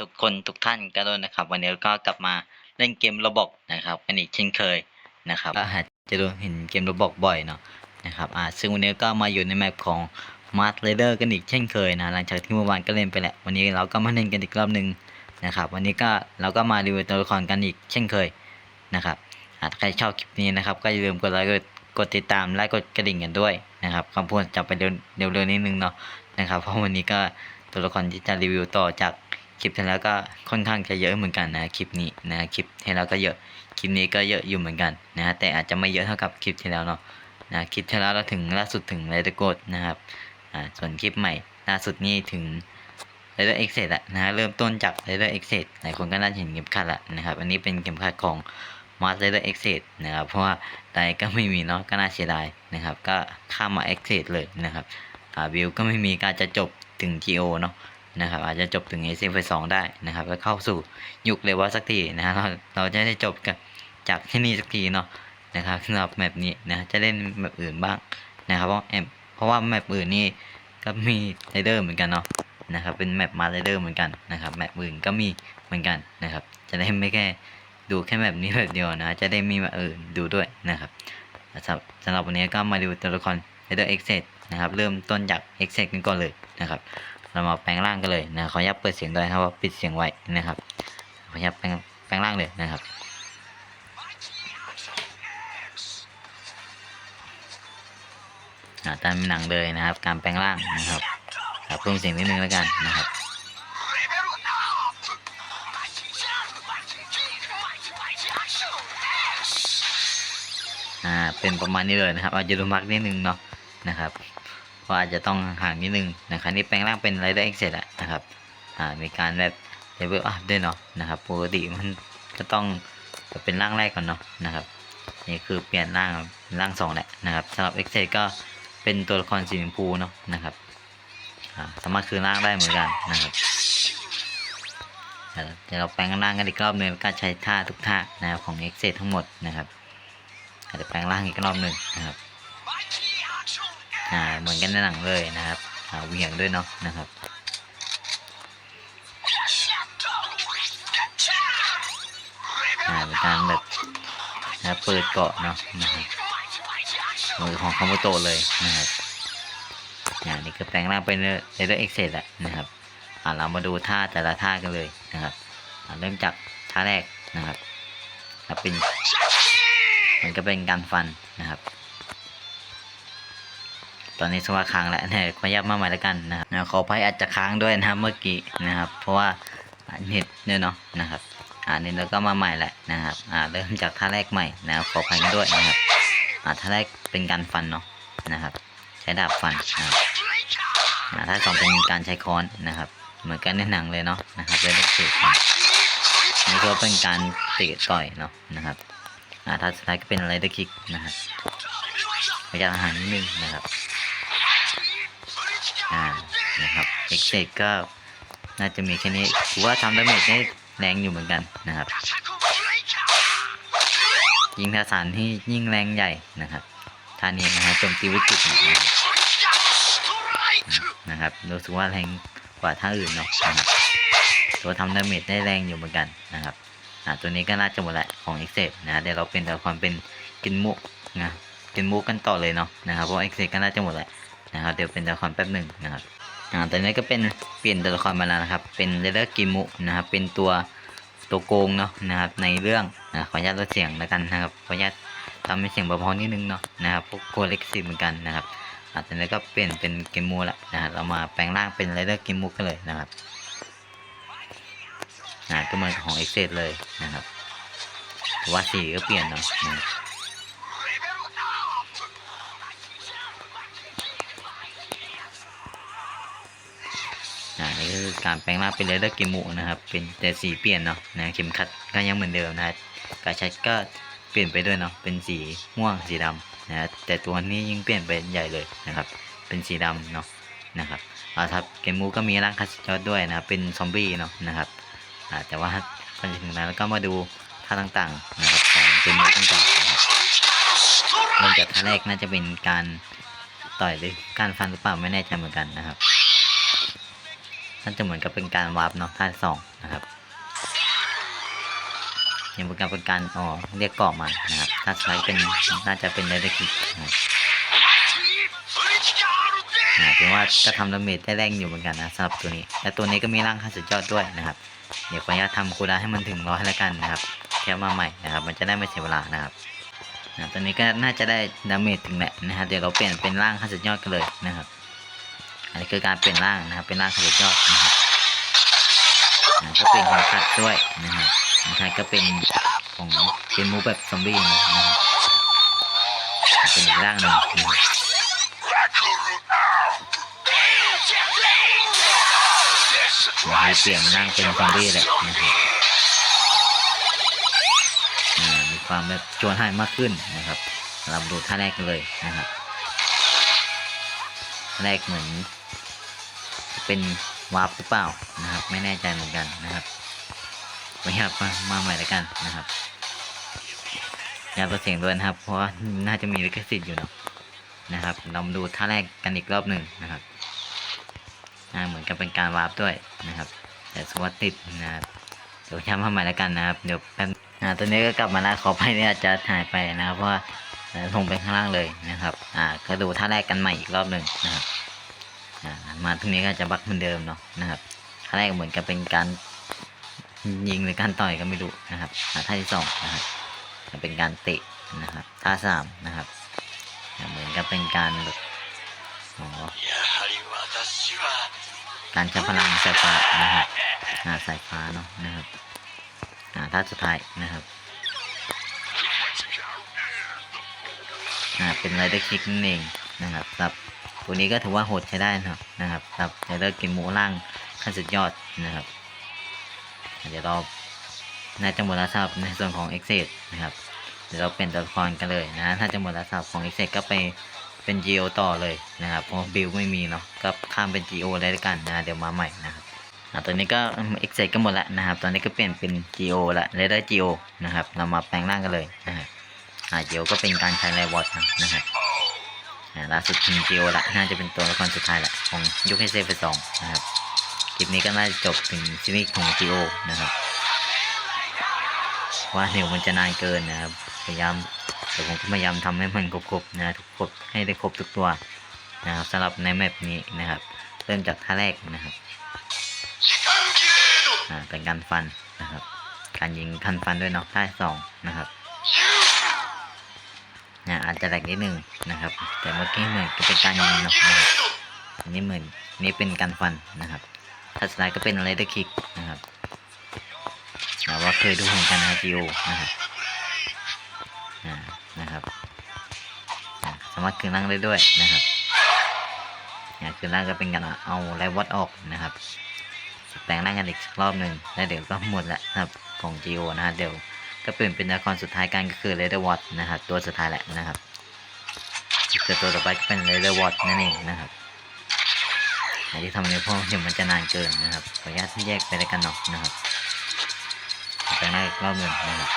ทุกคนทุกท่านกันด้วยนะครับ วันนี้ก็กลับมาเล่นเกมระบบนะครับกันอีกเช่นเคยนะครับก็อาจจะดูเห็นเกมระบบบ่อยเนาะนะครับอ่าซึ่งวันนี้ก็มาอยู่ในแมปของมาร์ r เ a เดอร์กันอีกเช่นเคยนะหลังจากที่เมื่อวานก็เล่นไปแล้ววันนี้เราก็มาเล่นกันอีกรอบหนึ่งนะครับ วันนี้ก็เราก็มารีวิวตัวละครกันอีกเช่นเคยนะครับถ้าใครชอบคลิปนี้นะครับ ก็อย่าลืมกดไลค์กดติดตามและกดกระดิ่งกันด้วยนะครับคำพูดจะไปเร็วเร็วๆนิดนึงเนาะนะครับ เพราะวันนี้ก็ตัวละครที่จะรีวิวต่อจาก คลิปที่แล้วก็ค่อนข้างจะเยอะเหมือนกันนะคลิปนี้นะคลิปที่แล้วก็เยอะคลิปนี้ก็เยอะอยู่เหมือนกันนะฮะแต่อาจจะไม่เยอะเท่ากับคลิปที่แล้วเนาะนะคลิปที่แล้วเราถึงล่าสุดถึงไรเดอร์โกดนะครับอ่าส่วนคลิปใหม่ล่าสุดนี่ถึงไรเดอร์เอ็กเซละนะฮะเริ่มต้นจากไรเดอร์เอ็กเซดหลายคนก็น่าจะเห็นเข็มขัดละนะครับอันนี้เป็นเข็มขัดของมาสไรเดอร์เอ็กเซดนะครับเพราะว่าไดก็ไม่มีเนาะก็น่าเสียดายนะครับก็ข้ามมาเอ็กเซดเลยนะครับอ่าวิวก็ไม่มีการจะจบถึง GO เนาะ นะครับอาจจะจบถึง s อ f 2ได้นะครับแล้วเข้าสู่ยุคเลวลสักทีนะเราเราจะได้จบกับจากที่นี่สักทีเนาะนะครับสำหรับแมปนี้นะจะเล่นแมปอื่นบ้างนะครับเพราะแอมเพราะว่าแมปอื่นนี่ก็มีไรเดอร์เหมือนกันเนาะนะครับเป็นแมปมาไรเดอร์เหมือนกันนะครับแมปอื่นก็มีเหมือนกันนะครับ จะได้ไม่แค่ดูแค่แมปนี้แบบเดียวนะ จะได้มีแมปอื่นดูด้วยนะครับสำหรับสำหรับวันนี้ก็มาดูตัวละครไรเดอร์เอ็กเซนะครับเริ่มต้นจากเอ็กเซกันก่อนเลยนะครับ เรามาแปลงร่างกันเลยนะขออนุญาตเปิดเสียงด้วยนะครับว่าปิดเสียงไว้นะครับขออนุญาตแปลงแปลงร่างเลยนะครับอ่าตามหนังเลยนะครับ การแปลงร่างนะครับครับเพิ่มเสียงนิดนึงแล้วกันนะครับอ่าเป็นประมาณนี้เลยนะครับอาจจะดูมักนิดนึงเนาะนะครับ ก็อาจจะต้องห่างนิดนึงนะครับนี่แปลงร่างเป็นไรเดอร์เอ็กเซอะนะครับอ่ามีการแบบเลเวลอัพด้วยเนาะนะครับปกติมันจะต้องเป็นร่างแรกก่อนเนาะนะครับนี่คือเปลี่ยนร่างร่างสองแหละนะครับสำหรับเอ็กเซก็เป็นตัวละครสีชมพูเนาะนะครับสามารถคืนร่างได้เหมือนกันนะครับเดี๋ยวเราแปลงร่างกันอีกรอบหนึงแล้วก็ใช้ท่าทุกท่านะครับของเอ็กเซทั้งหมดนะครับอาจจะแปลงร่างอีกรอบหนึ่งนะครับ เหมือนกันในหนังเลยนะครับอ่าเหวี่ยงด้วยเนาะนะครับเป็นการแบบนะเปิดเกาะเนาะนะครับมือของคาโมโตะเลยนะครับอ่านี่คือแปลงร่างเป็นเรเดอร์เอ็กเซแหละนะครับอ่าเรามาดูท่าแต่ละท่ากันเลยนะครับอ่าเริ่มจากท่าแรกนะครับครับเป็นมันก็เป็นการฟันนะครับ ตอนนี้สว่าค้างแล้วเนี่ยขอยับมาใหม่แล้วกันนะครับนะขออภัยอาจจะค้างด้วยนะครับเมื่อกี้นะครับ เพราะว่าเน็ตเนี่ยเนาะนะครับอ่านี่เราก็มาใหม่แหละนะครับอ่าเริ่มจากท่าแรกใหม่นะครับขออภัยด้วยนะครับอ่าท่าแรกเป็นการฟันเนาะนะครับ ใช้ดาบฟันนะครับอ่าท่าสองเป็นการใช้ค้อนนะครับ เหมือนกันในหนังเลยเนาะนะครับเล่นเสียงนี่ก็เป็นการเตะต่อยเนาะนะครับอ่าท่าสุดท้ายก็เป็นอะไรเดอร์คิกนะครับพยายามหารนิดนึงนะครับ อ่านะครับเอ็กเซก็น่าจะมีแค่นี้ถือว่าทำดาเมจได้แรงอยู่เหมือนกันนะครับ ยิงทาสานที่ยิ่งแรงใหญ่นะครับท่านี้นะครับโจมตีวิกฤตนะครับนะครับรู้สึกว่าแรงกว่าท่าอื่นเนาะนะครับตัวทำดาเมจได้แรงอยู่เหมือนกันนะครับอ่าตัวนี้ก็น่าจะหมดแหละของเอ็กเซนะเดี๋ยวเราเป็นแต่ความเป็นกินมุกนะกินมุกกันต่อเลยเนาะนะครับเพราะเอ็กเซก็น่าจะหมดแหละ นะครับเดี๋ยวเป็นตัวละครแป๊บหนึ่งนะครับอ่าตอนนี้ก็เป็นเปลี่ยนตัวละครมาแล้วนะครับ เป็นเรเดอร์กิมุนะครับ เป็นตัวตัวโกงเนาะนะครับในเรื่องนะขออนุญาตลดเสียงแล้วกันนะครับขออนุญาตทำให้เสียงเบาๆนิดนึงเนาะนะครับพวกโคเล็กซิเหมือนกันนะครับอ่าตอนนี้ก็เปลี่ยนเป็นกิมูละนะฮะเรามาแปลงร่างเป็นเรเดอร์กิมุกันเลยนะครับอ่าก็เหมือนของเอ็กเซเลยนะครับว่าสีก็เปลี่ยนเนาะ คือการแปลงร่างเป็นเรเดอร์กิมุนะครับ เป็นแต่สีเปลี่ยนเนาะนะเข็มขัดก็ยังเหมือนเดิมนะกระชัดก็เปลี่ยนไปด้วยเนาะเป็นสีม่วงสีดำนะแต่ตัวนี้ยิ่งเปลี่ยนไปใหญ่เลยนะครับ เป็นสีดำเนาะนะครับเอาครับเกมมูก็มีร่างคัสยอดด้วยนะครับเป็นซอมบี้เนาะนะครับอ่าแต่ว่าพอถึงนั้นแล้วก็มาดูท่าต่างๆนะครับของเกมมูต่างๆนะครับเริ่มจากท่าแรกน่าจะเป็นการต่อยหรือการฟันหรือเปล่าไม่แน่ใจเหมือนกันนะครับ น่าจะเหมือนกับเป็นการวาร์ปเนาะท่าสองนะครับยังเป็นการเป็นการอ๋อเรียกเกาะมานะครับท่าสุดท้ายเป็นน่าจะเป็นเลดคิกนะครับอ่าถือว่าก็ทำดาเมจได้แรงอยู่เหมือนกันนะสำหรับตัวนี้และตัวนี้ก็มีร่างขั้นสุดยอดด้วยนะครับ เดี๋ยวขออนุญาตทำคูดาให้มันถึงร้อยแล้วกันนะครับแค่มาใหม่นะครับ มันจะได้ไม่เสียเวลานะครับตัวนี้ก็น่าจะได้ดาเมจถึงแหละนะครับ เดี๋ยวเราเปลี่ยนเป็นร่างขั้นสุดยอดกันเลยนะครับ อันนี้คือการเปลี่ยนร่างนะครับ เป็นร่างขั้นสุดยอดนะครับก็เปลี่ยนของขัดด้วยนะครับของขัดก็เป็นของเป็นมูแบบซอมบี้นะครับเป็นอีกร่างหนึ่งนะครับเดี๋ยเปลี่ยนร่างเป็นซอมบี้แหละนะครับมีความแบบชวนให้มากขึ้นนะครับเราดูท่าแรกกันเลยนะครับแรกเหมือน เป็นวาร์ปหรือเปล่านะครับ ไม่แน่ใจเหมือนกันนะครับไม่อยากมามาใหม่แล้วกันนะครับอย่าตัวเสียงด้วยนะครับ เพราะว่าน่าจะมีลิขสิทธิ์อยู่เนาะนะครับเรามาดูท่าแรกกันอีกรอบหนึ่งนะครับเหมือนกับเป็นการวาร์ปด้วยนะครับ แต่สวัสดติดนะครับเดี๋ยวย้ำมาใหม่แล้วกันนะครับเดี๋ยวแป๊บอ่าตัวนี้ก็กลับมาแล้วขอไปเนี่ยอาจจะหายไปนะครับเพราะลงไปข้างล่างเลยนะครับ อ่าก็ดูท่าแรกกันใหม่อีกรอบหนึ่งนะครับ มาตรงนี้ก็จะบักเหมือนเดิมเนาะนะครับท่าแรกเหมือนกับเป็นการยิงหรือการต่อยก็ไม่รู้นะครับท่าที่สองนะครับจะเป็นการเตะนะครับท่าสามนะครับเหมือนกับเป็นการแบบอ๋อการใช้พลังสายฟ้านะครับสายฟ้าเนาะนะครับอ่าท่าสุดท้ายนะครับเป็นไรเดอร์คิกนั่นเองนะครับครับ ตัวนี้ก็ถือว่าโหดใช้ได้นะครับนะครับครับไรเดอร์กินหมูล่างขั้นสุดยอดนะครับเดี๋ยวเราน่าจะหมดแล้วสำหรับในส่วนของ e x c e นะครับเดี๋ยวเราเป็นตัวละครกันเลยนะถ้าจะหมดแล้วสำหรับของ e x c e ก็ไปเป็น Geo ต่อเลยนะครับเพราะบิลไม่มีเนาะก็ข้ามเป็น Geo เลยแล้วกันนะเดี๋ยวมาใหม่นะครับอ่าตอนนี้ก็ e x c e ก็หมดแล้วนะครับ ตอนนี้ก็เปลี่ยนเป็น Geo ละ r a d a r Geo นะครับเรามาแปลงร่างกันเลยนะครับอ่าเจียวก็เป็นการใช้ไลวอตนะครับ ล่าสุดทิงจียวละน่าจะเป็นตัวละครสุดท้ายละของยุคเฮเซฟสองนะครับคลิปนี้ก็น่าจะจบถึงซีรีส์ของจีโอนะครับว่าเดี๋ยวมันจะนานเกินนะครับพยายามแต่ผมก็พยายามทำให้มันครบๆนะทุกครบให้ได้ครบทุกตัวนะครับสำหรับในแมปนี้นะครับ เริ่มจากท่าแรกนะครับเป็นการฟันนะครับ การยิงคันฟันด้วยเนาะท่าสองนะครับ นะอาจจะแหลกนิดนึงนะครับ แต่เมื่อกี้เหมือนจะเป็นการยิงนาะนะครับอันนี้เหมือนนี่เป็นการฟันนะครับถ้าสไลก็เป็นอะไรได้คิกนะครับนะว่าเคยดูเหมือนกันนะจีโอนะครับอ่านะครับสามารถคืนร่างได้ด้วยนะครับเนี่ยคืนร่างก็เป็นการเอาไลวอตออกนะครับแปลงร่างกันอีกรอบหนึ่งแล้วเดี๋ยวก็หมดละนะครับของจีโอนะฮะเดี๋ยว ก็เปลี่ยนเป็นละครสุดท้ายกันก็คือ r a d e r w a t นะครับ ตัวสุดท้ายแหละนะครับคือตัวต่อไปก็เป็น r a d e r w a t นั่นเองนะครับอันที่ทำในพวกเดี๋ยวมันจะนานเกินนะครับขออนุญาตที่แยกไปด้วยกันเนาะนะครับไปหน้าอีกรอบหนึ่งนะครับ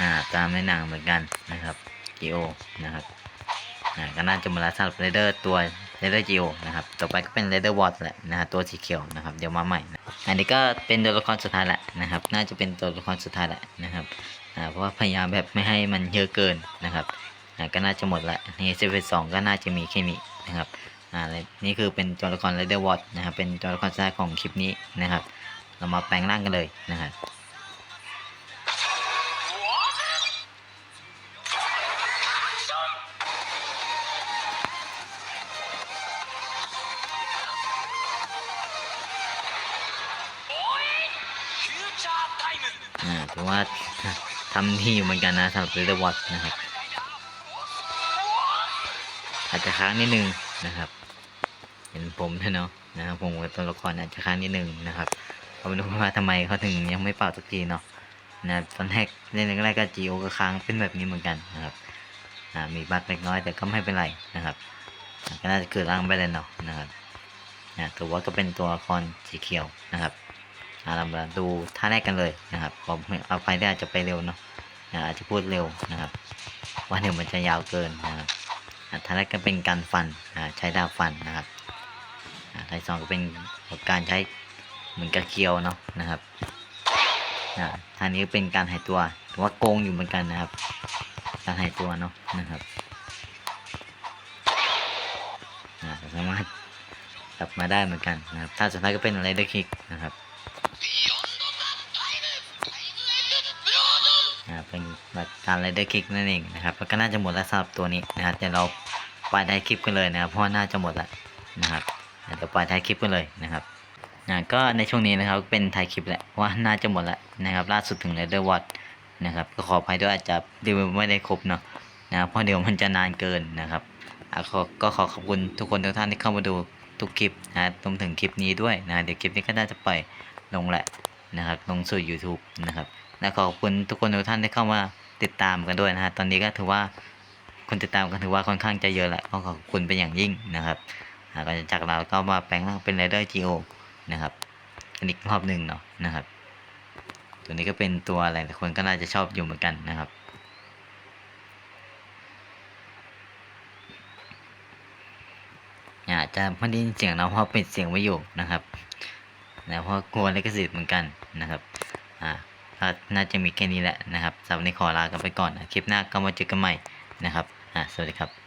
อ่าตามในหนังเหมือนกันนะครับจีโอนะครับอ่าก็น่าจะมาแล้วสำหรับเรเดอร์ตัวเรเดอร์จีโอนะครับ ต่อไปก็เป็นเรเดอร์วอตแหละนะฮะตัวสีเขียวนะครับ เดี๋ยวมาใหม่นะ อันนี้ก็เป็นตัวละครสุดท้ายแหละนะครับ น่าจะเป็นตัวละครสุดท้ายแหละนะครับเพราะว่าพยายามแบบไม่ให้มันเยอะเกินนะครับก็น่าจะหมดละในเซเว่นสองก็น่าจะมีแค่นี้นะครับอ่าและนี่คือเป็นตัวละครเรเดอร์วอตนะครับเป็นตัวละครสุดท้ายของคลิปนี้นะครับ เรามาแปลงร่างกันเลยนะครับ อ่าถือว่าทำที่อยู่เหมือนกันนะสำหรับเรดวอตนะครับ อาจจะค้างนิดนึงนะครับ เห็นผมด้วยเนาะนะครับผมกับตัวละครอาจจะค้างนิดนึงนะครับเราไม่รู้ว่าทำไมเขาถึงยังไม่เป่าสักทีเนาะนะตอนแรกเล่นแรกๆก็จีโอก็ค้างเป็นแบบนี้เหมือนกันนะครับอ่ามีบั๊กเล็กน้อยแต่ก็ไม่เป็นไรนะครับก็น่าจะเกิดร่างไปเลยเนาะนะครับนะถือว่าก็เป็นตัวละครสีเขียวนะครับ เรามาดูท่าแรกกันเลยนะครับผมเอาไปได้อาจจะไปเร็วเนาะอาจจะพูดเร็วนะครับ ว่าเดี๋ยวมันจะยาวเกินนะครับท่าแรกก็เป็นการฟันใช้ดาบฟันนะครับท่าสองก็เป็นการใช้เหมือนกระเคียวเนาะนะครับท่านี้เป็นการหายตัวถือว่าโกงอยู่เหมือนกันนะครับ การหายตัวเนาะนะครับสามารถกลับมาได้เหมือนกันนะครับท่าสุดท้ายก็เป็นอะไรเดอร์คิกนะครับ อ่าเป็นแบบการไรเดอร์คิกนั่นเองนะครับแล้วก็น่าจะหมดแล้วสำหรับตัวนี้นะครับเดี๋ยวเราไปได้คลิปกันเลยนะครับเพราะน่าจะหมดแล้วนะครับเดี๋ยวไปท้ายคลิปกันเลยนะครับอ่าก็ในช่วงนี้นะครับเป็นท้ายคลิปแหละว่าน่าจะหมดแล้วนะครับ ล่าสุดถึงไรเดอร์วัดนะครับก็ขออภัยด้วยอาจจะดูไม่ได้ครบเนาะนะครับเพราะเดี๋ยวมันจะนานเกินนะครับก็ขอขอบคุณทุกคนทุกท่านที่เข้ามาดูทุกคลิปนะรวมถึงคลิปนี้ด้วยนะเดี๋ยวคลิปนี้ก็น่าจะปล่อย ลงแหละนะครับลงสู่ YouTube นะครับและขอบคุณทุกคนทุกท่านที่เข้ามาติดตามกันด้วยนะฮะตอนนี้ก็ถือว่าคนติดตามกันถือว่าค่อนข้างจะเยอะแหละก็ขอบคุณเป็นอย่างยิ่งนะครับอ่าก็จะจากเราก็มาแปลงร่างเป็นไรเดอร์จีโอนะครับกันอีกรอบหนึ่งเนาะนะครับ ตัวนี้ก็เป็นตัวอะไรแต่คนก็น่าจะชอบอยู่เหมือนกันนะครับอาจจะไม่ได้ยินเสียงเราเพราะปิดเสียงไว้อยู่นะครับ นะเพราะกลัวลิขสิทธิ์เหมือนกันนะครับอ่าน่าจะมีแค่นี้แหละนะครับสำหรับวันนี้ขอลากันไปก่อนนะคลิปหน้าก็มาเจอกันใหม่นะครับอ่าสวัสดีครับ